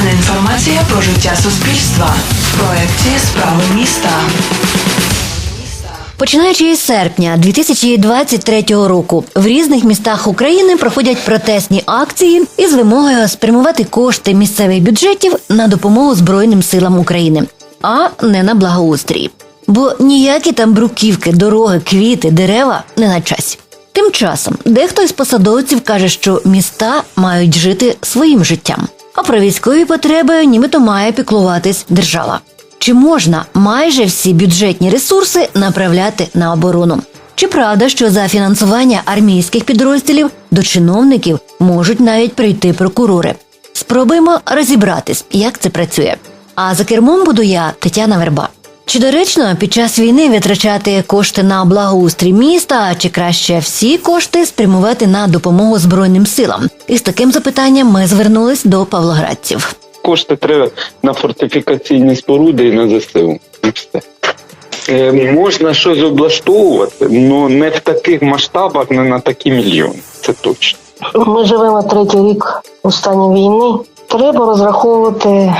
Актуальна інформація про життя суспільства в проєкті Справи міста. Починаючи із серпня 2023 року в різних містах України проходять протестні акції із вимогою спрямувати кошти місцевих бюджетів на допомогу Збройним силам України, а не на благоустрій. Бо ніякі там бруківки, дороги, квіти, дерева не на часі. Тим часом дехто із посадовців каже, що міста мають жити своїм життям, а про військові потреби нібито має піклуватись держава. Чи можна майже всі бюджетні ресурси направляти на оборону? Чи правда, що за фінансування армійських підрозділів до чиновників можуть навіть прийти прокурори? Спробуємо розібратись, як це працює. А за кермом буду я, Тетяна Верба. Чи доречно під час війни витрачати кошти на благоустрій міста, чи краще всі кошти спрямувати на допомогу збройним силам? І з таким запитанням ми звернулись до павлоградців. Кошти треба на фортифікаційні споруди і на ЗСУ. Е, можна щось облаштовувати, але не в таких масштабах, не на такі мільйони. Це точно. Ми живемо третій рік у стані війни. Треба розраховувати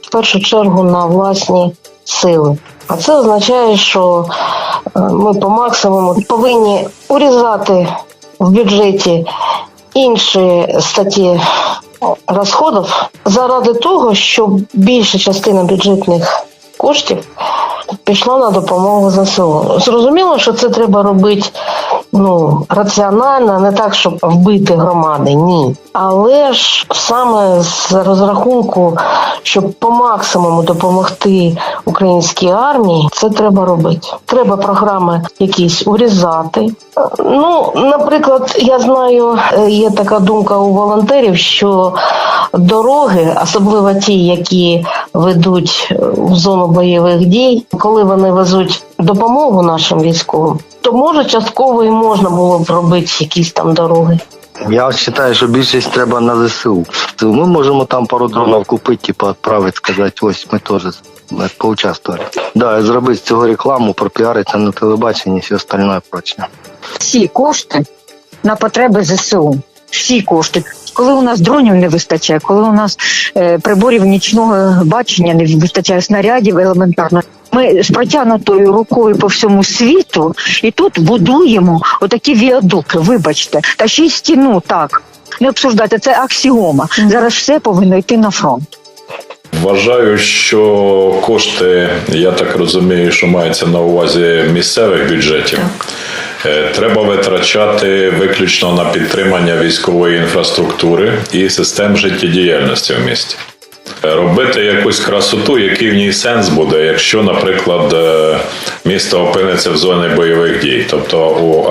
в першу чергу на власні сили. А це означає, що е, ми по максимуму повинні урізати в бюджеті інші статті розходів заради того, щоб більша частина бюджетних коштів пішла на допомогу ЗСУ. Зрозуміло, що це треба робити ну раціонально, не так, щоб вбити громади, ні. Але ж саме з розрахунку, щоб по максимуму допомогти українській армії, це треба робити. Треба програми якісь урізати. Ну, наприклад, я знаю, е, є така думка у волонтерів, що дороги, особливо ті, які ведуть е, в зону бойових дій, коли вони везуть допомогу нашим військовим, то може частково і можна було б робити якісь там дороги. Я вважаю, що більшість треба на ЗСУ. Ми можемо там пару дронів купити, типу, відправити, сказати, ось ми теж е, поучаствували. Да, і зробити з цього рекламу, пропіаритися на телебаченні і все остальне прочне. всі кошти на потреби ЗСУ. Всі кошти. Коли у нас дронів не вистачає, коли у нас е, приборів нічного бачення не вистачає снарядів елементарно. Ми з протягнутою рукою по всьому світу і тут будуємо отакі віадуки, вибачте, та ще й стіну так. Не обсуждати, це аксіома. Зараз все повинно йти на фронт. Вважаю, що кошти, я так розумію, що мається на увазі місцевих бюджетів. е, Треба витрачати виключно на підтримання військової інфраструктури і систем життєдіяльності в місті. Робити якусь красоту, який в ній сенс буде, якщо, наприклад, е, місто опиниться в зоні бойових дій. Тобто у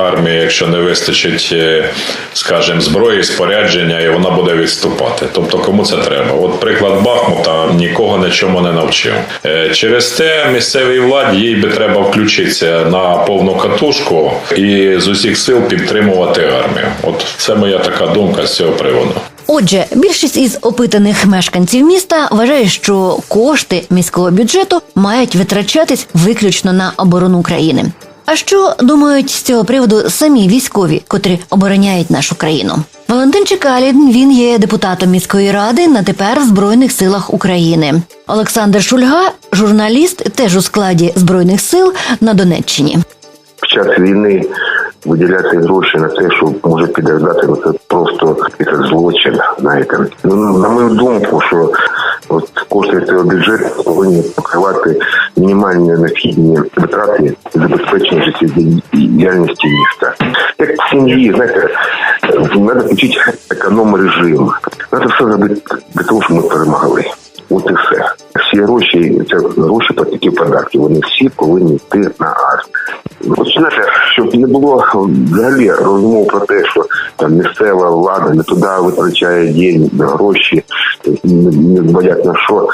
армії, якщо не вистачить, е, скажімо, зброї, спорядження, і вона буде відступати. Тобто, кому це треба? От приклад Бахмута нікого нічому не навчив. Е, Через те місцевій владі їй би треба включитися на повну катушку і з усіх сил підтримувати армію. От це моя така думка з цього приводу. Отже, більшість із опитаних мешканців міста вважає, що кошти міського бюджету мають витрачатись виключно на оборону країни. А що думають з цього приводу самі військові, котрі обороняють нашу країну? Валентин Чекалін він є депутатом міської ради на тепер в збройних силах України. Олександр Шульга, журналіст, теж у складі збройних сил на Донеччині. під час війни виділяти гроші на те, що може підождати, це просто це злочин. Знаєте, ну на мою думку, що от кошти цього бюджету повинні покривати мінімальні необхідні витрати забезпечення життєдіяльності міста. Як в сім'ї, знаєте, треба включити економ режим. Треба все зробити для того, щоб ми перемогли. От і все. Всі гроші, це гроші платників податків, вони всі повинні йти на армію. Знаєте, щоб не було взагалі розмов про те, що там місцева влада не туди витрачає день гроші, не, боять на що.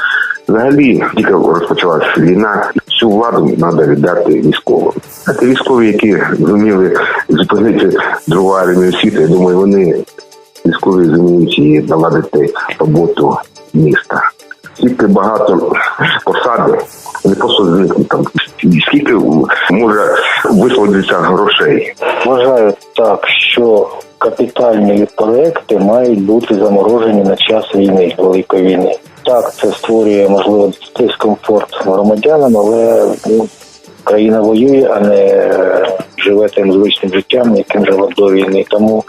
Взагалі, тільки розпочалася війна, всю владу треба віддати військовим. Це військові, які зуміли зупинити другу армію світу, я думаю, вони військові зуміють і наладити роботу міста. Скільки багато посади, не просто зникнуть там. Скільки може висвободитися грошей? Вважаю так, що капітальні проекти мають бути заморожені на час війни, великої війни. Так, це створює можливо дискомфорт громадянам, але ну, країна воює, а не е, живе тим звичним життям, яким жила до війни. Тому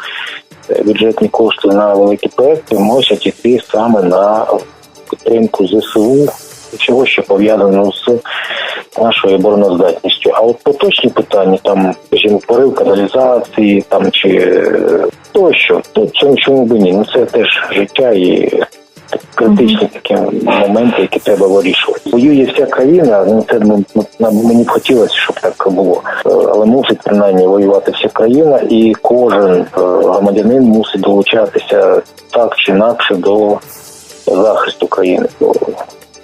е, бюджетні кошти на великі проекти мусять йти саме на підтримку ЗСУ, чого що пов'язано з нашою обороноздатністю. А от поточні питання, там, скажімо, порив каналізації, там чи е, тощо, то чому чому б ні? Ну це теж життя і критичні такі моменти, які треба вирішувати. Воює вся країна, ну це ну, нам мені б хотілося, щоб так було. Е, Але мусить принаймні воювати вся країна, і кожен е, громадянин мусить долучатися так чи інакше до захисту країни, до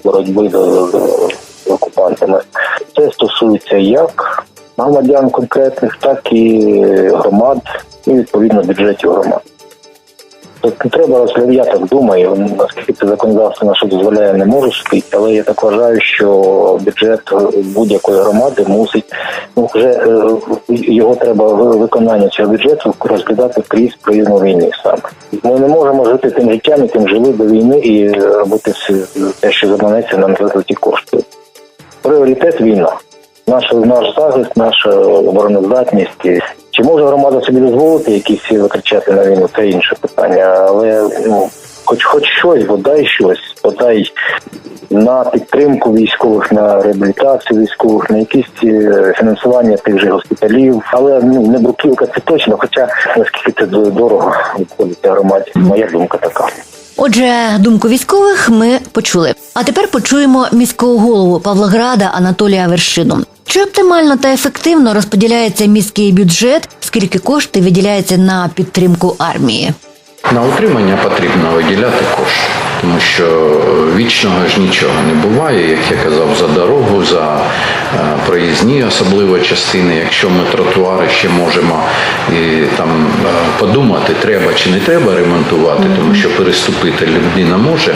боротьби до, окупантами. Це стосується як громадян конкретних, так і громад, і відповідно бюджетів громад. Тобто не треба розглядати, я так думаю, наскільки це законодавство наше дозволяє, не можу спити, але я так вважаю, що бюджет будь-якої громади мусить ну вже е, його треба ви- виконання цього бюджету розглядати крізь призму війни саме. Ми не можемо жити тим життям, яким жили до війни, і робити все те, що заманеться нам за ті кошти. Пріоритет війна. Наш, наш захист, наша обороноздатність. Чи може громада собі дозволити якісь витрачати на війну? Це інше питання. Але ну, хоч хоч щось, бодай щось, бодай на підтримку військових, на реабілітацію військових, на якісь е, фінансування тих же госпіталів. Але ну не бруківка це точно. Хоча наскільки це дорого виходить громаді. Моя думка така. Отже, думку військових ми почули. А тепер почуємо міського голову Павлограда Анатолія Вершину. Чи оптимально та ефективно розподіляється міський бюджет, скільки коштів виділяється на підтримку армії? На утримання потрібно виділяти кошти, тому що вічного ж нічого не буває, як я казав, за дорогу, за е, проїзні, особливо частини. Якщо ми тротуари ще можемо і там е, подумати, треба чи не треба ремонтувати, тому що переступити людина може,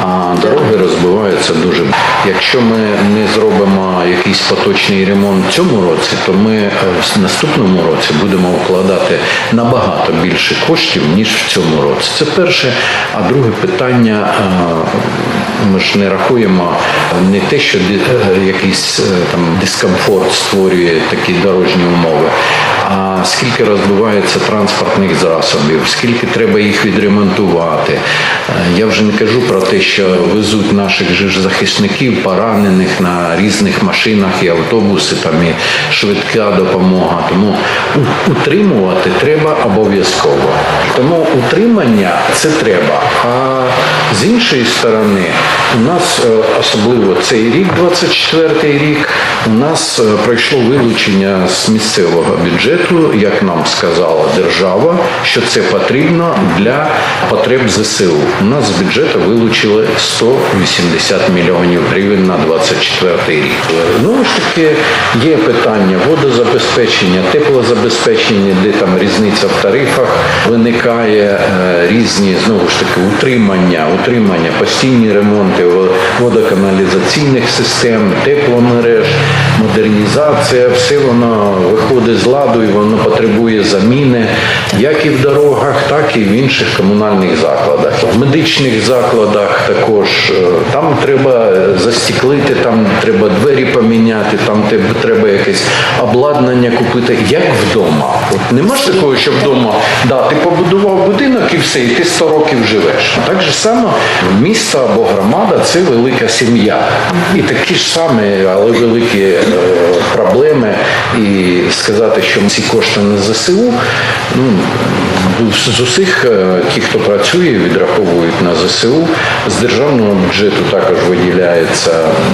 а дороги розбиваються дуже. Якщо ми не зробимо якийсь поточний ремонт в цьому році, то ми е, в наступному році будемо вкладати набагато більше коштів ніж в цьому році. Це перше. А друге питання: е, ми ж не рахуємо не те, що е, якийсь е, там дискомфорт створює такі дорожні умови. А скільки розбивається транспортних засобів, скільки треба їх відремонтувати. Я вже не кажу про те, що везуть наших же захисників, поранених на різних машинах і автобуси, там і швидка допомога. Тому утримувати треба обов'язково. Тому утримання це треба. А з іншої сторони, у нас е, особливо цей рік, 24-й рік, у нас е, пройшло вилучення з місцевого бюджету, як нам сказала держава, що це потрібно для потреб ЗСУ. У нас з бюджету вилучили 180 мільйонів гривень на 24 рік. Ну ж таки є питання водозабезпечення, теплозабезпечення, де там різниця в тарифах виникає е, різні знову ж таки утримання, утримання, постійні ремонти водоканалізаційних систем, тепломереж, модернізація, все воно виходить з ладу і воно потребує заміни, як і в дорогах, так і в інших комунальних закладах. В медичних закладах також е, там треба застіклити, там треба двері поміняти, там треба якесь обладнання купити, як вдома. От нема ж такого, що вдома да, ти побудував будинок і все, і ти 100 років живеш. Так же само місто або громада це велика сім'я. І такі ж самі, але великі е, проблеми. І сказати, що ці кошти на ЗСУ, ну з усіх е, ті, хто працює, відраховують на ЗСУ. З державного бюджету також виділяється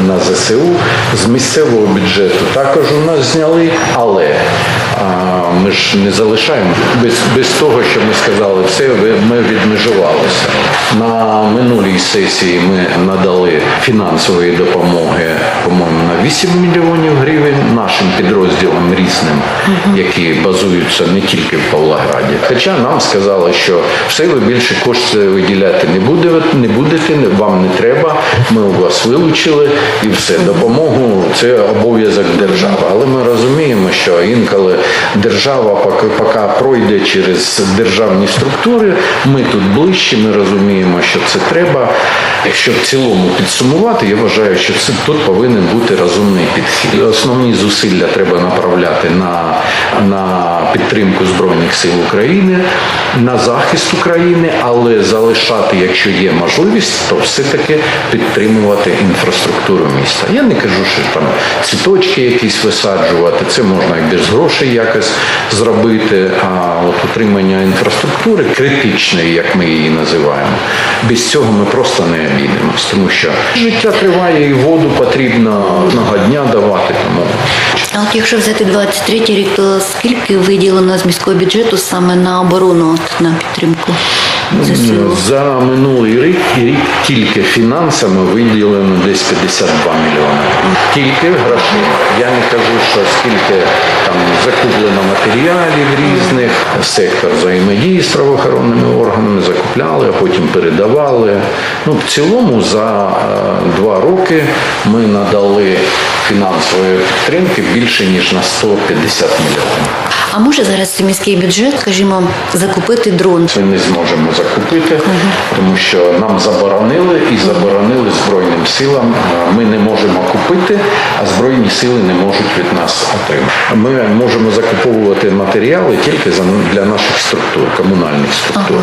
на ЗСУ, з місцевого бюджету також у нас зняли, але а, ми ж не залишаємо без, без того, що ми сказали, все ми відмежувалися. На минулій сесії ми надали фінансової допомоги, по-моєму, на 8 мільйонів гривень нашим підрозділам різним, які базуються не тільки в Павлограді. Хоча нам сказали, що все ви більше коштів виділяти не будете, не будете, вам не треба. Ми у вас вилучили і все. Допомогу це обов'язок держави. Але ми розуміємо, що інколи держава поки, поки пройде через державні структури, ми тут ближче, ми розуміємо, що це треба. Якщо в цілому підсумувати, я вважаю, що це тут повинен бути розумний підхід. Основні зусилля треба направляти на, на підтримку збройних сил України, на захист України, але залишати, якщо є можливість, то все-таки підтримувати інфраструктуру міста. Я не кажу, що там цвіточки якісь висаджувати, це можна і без грошей якось зробити. А от утримання інфраструктури критичної, як ми її називаємо, без цього ми просто не обійдемось, тому що життя триває і воду потрібно одного дня давати. Тому А от якщо взяти 23 рік, то скільки виділено з міського бюджету саме на оборону, на підтримку? За минулий рік, рік тільки фінансами виділено десь 52 мільйони. Тільки грошима. Я не кажу, що скільки там закуплено матеріалів різних, сектор взаємодії з правоохоронними органами закупляли, а потім передавали. Ну, в цілому за е, два роки ми надали фінансової підтримки більше ніж на 150 мільйонів. А може зараз міський бюджет, скажімо, закупити дрон? Ми не зможемо закупити, тому що нам заборонили і заборонили Збройним силам. Ми не можемо купити, а Збройні сили не можуть від нас отримати. Ми можемо закуповувати матеріали тільки для наших структур, комунальних структур.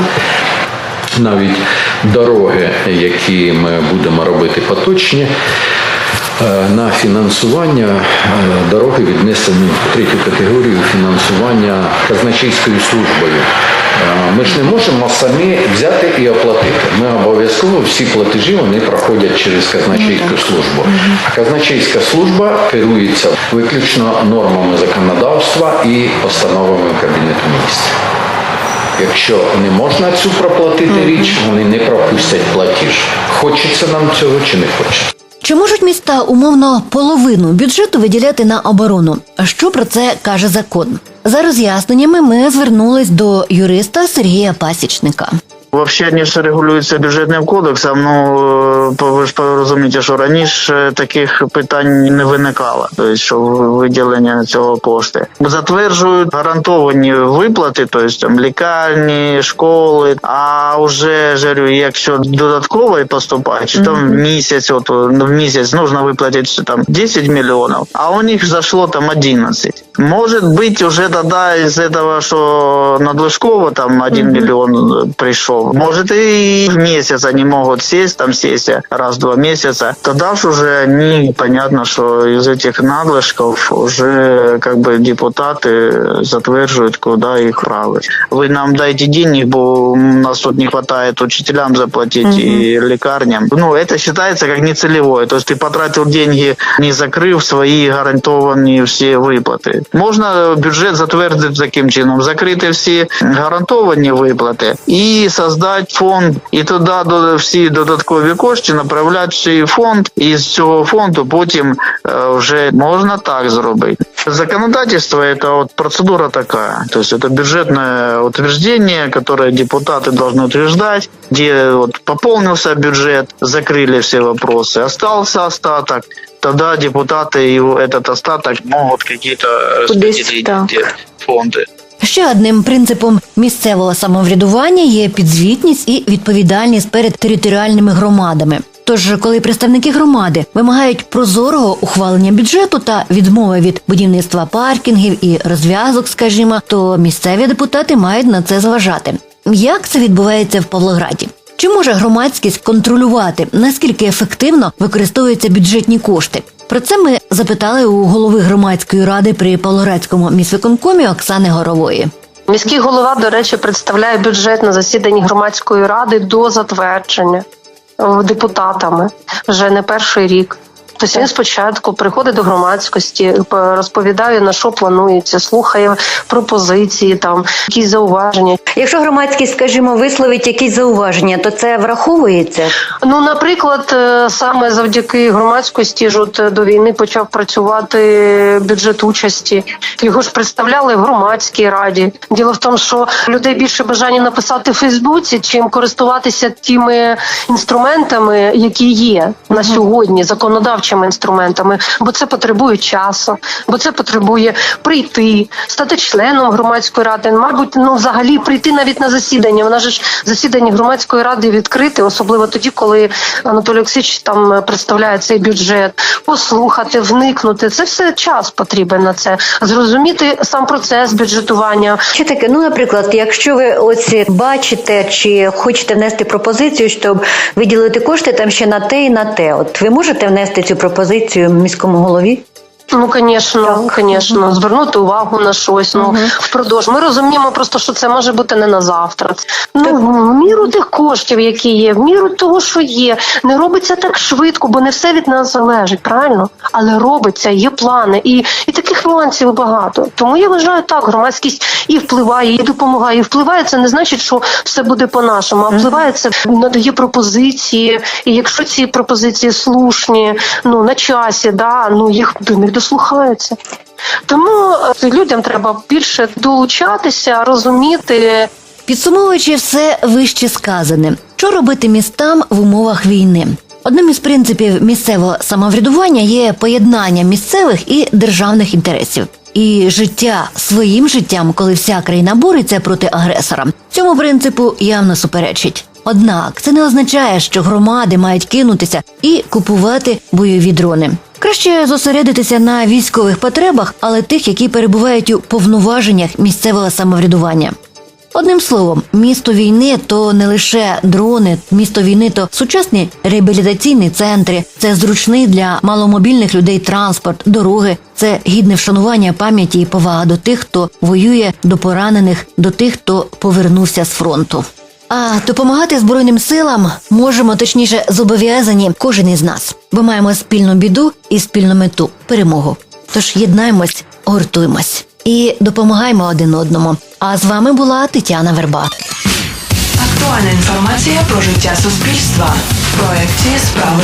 Навіть дороги, які ми будемо робити поточні, на фінансування е, дороги віднесені в третю категорію фінансування казначейською службою. Е, Ми ж не можемо самі взяти і оплатити. Ми обов'язково всі платежі вони проходять через казначейську службу. А казначейська служба керується виключно нормами законодавства і постановами Кабінету міністрів. Якщо не можна цю проплатити річ, вони не пропустять платіж. Хочеться нам цього чи не хочеться. Чи можуть міста умовно половину бюджету виділяти на оборону? Що про це каже закон? За роз'ясненнями ми звернулись до юриста Сергія Пасічника. Ж регулюються бюджетним кодексом. Ну е, ви ж розумієте, що раніше таких питань не виникало. Тобто, що виділення цього кошти затверджують гарантовані виплати, тобто там лікарні, школи. А вже ж говорю, якщо додатково поступає, чи там місяць, от в місяць нужно виплатити там 10 мільйонів, а у них зайшло там 11. Может быть, уже тогда из этого, что надлишково там 1 миллион пришел. Может, и в месяц они могут сесть, там сесть раз в два месяца. Тогда уже они, понятно, что из этих надлишков уже как бы депутаты затверживают, куда их править. Вы нам дайте денег, бо у нас тут не хватает учителям заплатить и лекарням. Ну, это считается как нецелевое. То есть ты потратил деньги, не закрыв свои гарантованные все Можна бюджет затвердити таким чином, закрити всі гарантовані виплати і создати фонд, і туди всі додаткові кошти направляти в цей фонд, і з цього фонду потім е, вже можна так зробити. Законодательство это вот процедура такая, то есть это бюджетное утверждение, которое депутаты должны утверждать, где вот пополнился бюджет, закрыли все вопросы, остался остаток, тогда депутаты его, этот остаток могут какие-то распределить где фонды. Ще одним принципом місцевого самоврядування є підзвітність і відповідальність перед територіальними громадами. Тож, коли представники громади вимагають прозорого ухвалення бюджету та відмови від будівництва паркінгів і розв'язок, скажімо, то місцеві депутати мають на це зважати. Як це відбувається в Павлограді? Чи може громадськість контролювати наскільки ефективно використовуються бюджетні кошти? Про це ми запитали у голови громадської ради при Павлоградському міськвиконкомі Оксани Горової. Міський голова, до речі, представляє бюджет на засіданні громадської ради до затвердження депутатами вже не перший рік. Тобто він спочатку приходить до громадськості, розповідає на що планується, слухає пропозиції, там якісь зауваження. Якщо громадськість, скажімо, висловить якісь зауваження, то це враховується. Ну, наприклад, е, саме завдяки громадськості ж от е, до війни почав працювати бюджет участі. Його ж представляли в громадській раді. Діло в тому, що людей більше бажання написати в Фейсбуці, чим користуватися тими інструментами, які є на сьогодні, законодавчими інструментами, бо це потребує часу, бо це потребує прийти, стати членом громадської ради. Мабуть, ну взагалі прийти навіть на засідання. Вона ж засідання громадської ради відкрити, особливо тоді, коли Анатолій Олексійович там представляє цей бюджет, послухати, вникнути. Це все час потрібен на це. Зрозуміти сам процес бюджетування. Що таке? Ну, наприклад, якщо ви ось бачите чи хочете внести пропозицію, щоб виділити кошти там ще на те і на те, от ви можете внести цю пропозицію міському голові? Ну, звісно, звісно, звернути увагу на щось. Ну впродовж. Ми розуміємо просто, що це може бути не на завтра. Ну в міру тих коштів, які є, в міру того, що є, не робиться так швидко, бо не все від нас залежить, правильно? Але робиться, є плани, і, і таких нюансів багато. Тому я вважаю так, громадськість і впливає, і допомагає. І впливає це не значить, що все буде по-нашому, а впливає це надає пропозиції. І якщо ці пропозиції слушні, ну на часі, да, ну їх до них дослухаються. Тому е, людям треба більше долучатися, розуміти. Підсумовуючи все вище сказане, що робити містам в умовах війни? Одним із принципів місцевого самоврядування є поєднання місцевих і державних інтересів. І життя своїм життям, коли вся країна бореться проти агресора, цьому принципу явно суперечить. Однак це не означає, що громади мають кинутися і купувати бойові дрони. Краще зосередитися на військових потребах, але тих, які перебувають у повноваженнях місцевого самоврядування. Одним словом, місто війни то не лише дрони, місто війни то сучасні реабілітаційні центри, це зручний для маломобільних людей транспорт, дороги, це гідне вшанування пам'яті і повага до тих, хто воює, до поранених, до тих, хто повернувся з фронту. А допомагати збройним силам можемо, точніше, зобов'язані кожен із нас, бо маємо спільну біду і спільну мету перемогу. Тож єднаємось, гуртуємось і допомагаємо один одному. А з вами була Тетяна Верба. Актуальна інформація про життя суспільства в проєкті Справи